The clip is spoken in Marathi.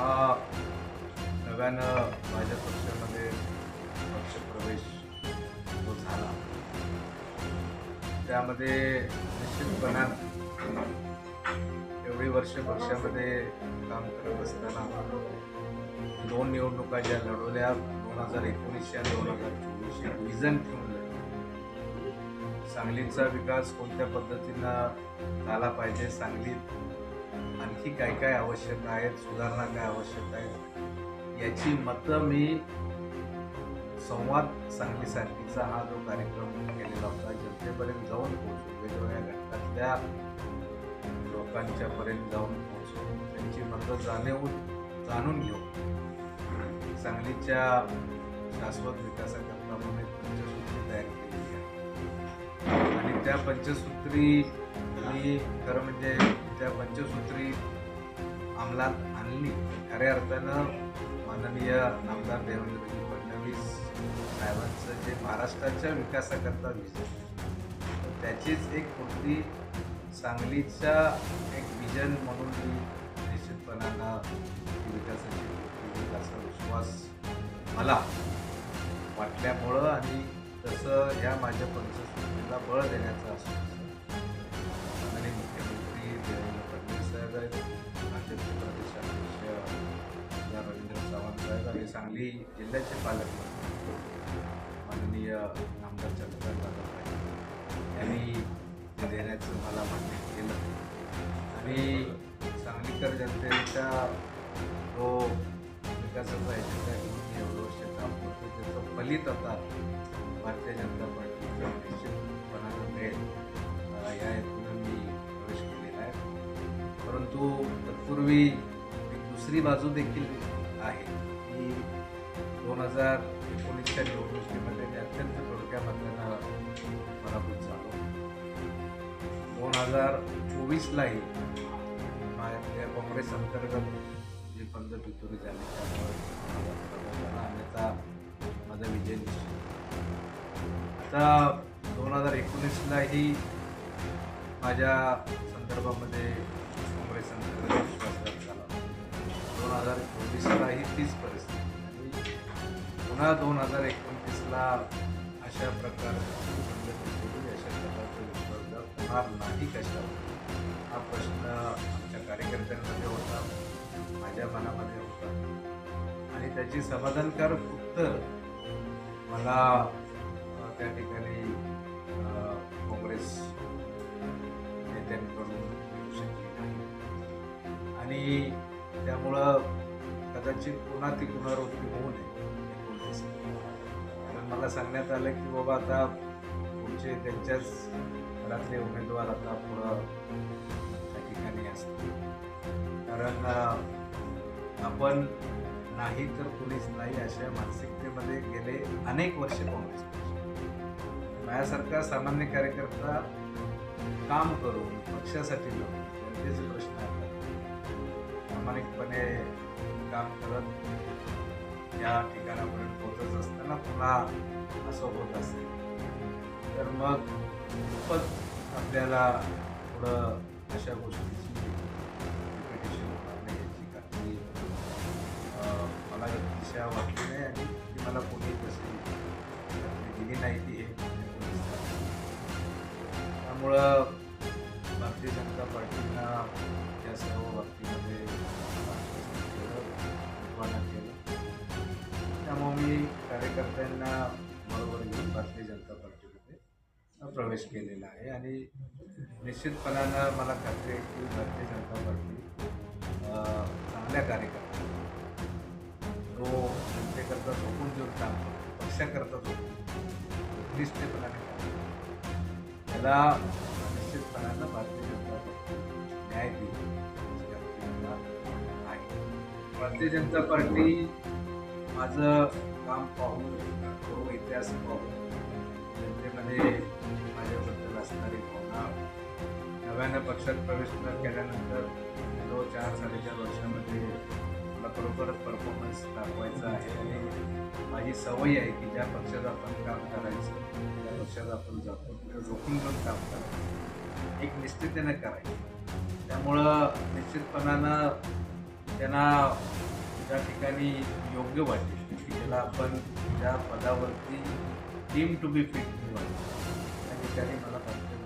हा नव्यानं माझ्या पक्षामध्ये पक्षप्रवेश जो झाला त्यामध्ये निश्चितपणा एवढी वर्ष पक्षामध्ये काम करत असताना दोन निवडणुका ज्या लढवल्या दोन हजार एकोणीसशे आणि दोन हजार चोवीस या विजन ठेवून सांगलीचा विकास कोणत्या पद्धतीनं झाला पाहिजे सांगलीत आणखी काय काय आवश्यक आहेत सुधारणा काय आवश्यक आहेत याची मतं मी संवाद सांगलीसारखीचा हा जो कार्यक्रम केलेला होता जनतेपर्यंत जाऊन पोहोचू वेगवेगळ्या घटकातल्या लोकांच्या पर्यंत जाऊन पोहोचू त्यांची मतं जाणवून जाणून घेऊ. सांगलीच्या शाश्वत विकासाकरता म्हणून पंचसूत्री तयार केलेली आहे. आणि त्या पंचसूत्री मी खरं म्हणजे त्या पंचसूत्री अंमलात आणली. खऱ्या अर्थानं माननीय आमदार देवेंद्रजी फडणवीस साहेबांचं जे महाराष्ट्राच्या विकासाकरता विजन त्याचीच एक कुठली सांगलीचा एक विजन म्हणून मी निश्चितपणानं विकासाची असा विश्वास मला वाटल्यामुळं आणि तसं ह्या माझ्या पंचसूत्रीला बळ देण्याचा असतो साहेब आहेत भाजपचे प्रदेशाध्यक्ष या रवींद्र चव्हाण साहेब आणि सांगली जिल्ह्याचे पालकमंत्री माननीय आमदार चंद्रकांत दादा पाटील यांनी ते देण्याचं मला मान्य केलं. आणि सांगलीकर जनतेच्या जो विकासाचा एजेंडा घेऊन एवढं वर्ष काम करतो त्याचं फलित आता भारतीय जनता पार्टीचं दुसरी बाजू देखील आहे. की दोन हजार एकोणीसच्या निवडणुकीमध्ये मी अत्यंत थोडक्या मतदानाला पराभूत झालो दोन हजार चोवीसलाही माझ्या काँग्रेस अंतर्गत जे पंध पितुरी झाले त्यामुळे माझा अन्यथा माझा विजय निश्चित आता दोन हजार एकोणीसलाही माझ्या संदर्भामध्ये दोन हजार चोवीसलाही तीच परिस्थिती. पुन्हा दोन हजार एकोणतीसला अशा प्रकारची अशा प्रकारचं विश्वासघात होणार नाही कशा हा प्रश्न आमच्या कार्यकर्त्यांमध्ये होता माझ्या मनामध्ये होता. आणि त्याची समाधानकारक उत्तर मला त्या ठिकाणी काँग्रेस नेत्यांकडून मिळू शकली नाही. आणि त्यामुळं कदाचित पुन्हा ती पुनरावृत्ती होऊ नये. कारण मला सांगण्यात आलं की बाबा आता पुढचे त्यांच्याच घरातले उमेदवार आता पुढं त्या ठिकाणी असतील. कारण आपण नाही तर कुणीच नाही अशा मानसिकतेमध्ये गेले अनेक वर्ष काँग्रेस माझ्यासारखा सामान्य कार्यकर्ता काम करून पक्षासाठी लढून जनतेचे प्रश्न आहेत. प्रामाणिकपणे काम करत या ठिकाणापर्यंत पोहोचत असताना पुन्हा असं होत असेल. तर मग खूपच आपल्याला थोडं अशा गोष्टीची रिपिटेशन होणार नाही याची मला दिशा वाटली नाही आणि ती मला कोणी तशी दिली नाही ती हे म्हणजे त्यामुळं भारतीय जनता पार्टीनं या सर्व बाबतीमध्ये आश्वासन केलं आव्हानं केलं त्यामुळे मी कार्यकर्त्यांना बरोबर घेऊन भारतीय जनता पार्टीमध्ये प्रवेश केलेला आहे आणि निश्चितपणानं मला खात्री आहे की भारतीय जनता पार्टी चांगल्या कार्यकर्त्या तो जनतेकरता झोपून जो काम करतो पक्षाकरता झोपून निष्ठेपणाने काम त्याला निश्चितपणानं भारतीय जनता पार्टी न्याय देईल भारतीय जनता पार्टी माझं काम पाहून तो इतिहास पाहून जनतेमध्ये माझ्याबद्दल असणारी भावना नव्यानं पक्षात प्रवेश न केल्यानंतर जो चार साडेचार वर्षामध्ये मला खरोखरच परफॉर्मन्स दाखवायचा आहे आणि माझी सवय आहे की ज्या पक्षात आपण काम करायचं त्या पक्षात आपण जातो तिथं झोपून घेऊन काम करायचं एक निश्चितेनं करायचं. त्यामुळं निश्चितपणानं त्यांना त्या ठिकाणी योग्य वाटते. की त्याला आपण ज्या पदावरती टीम टू बी फिट त्या ठिकाणी मला पाहिजे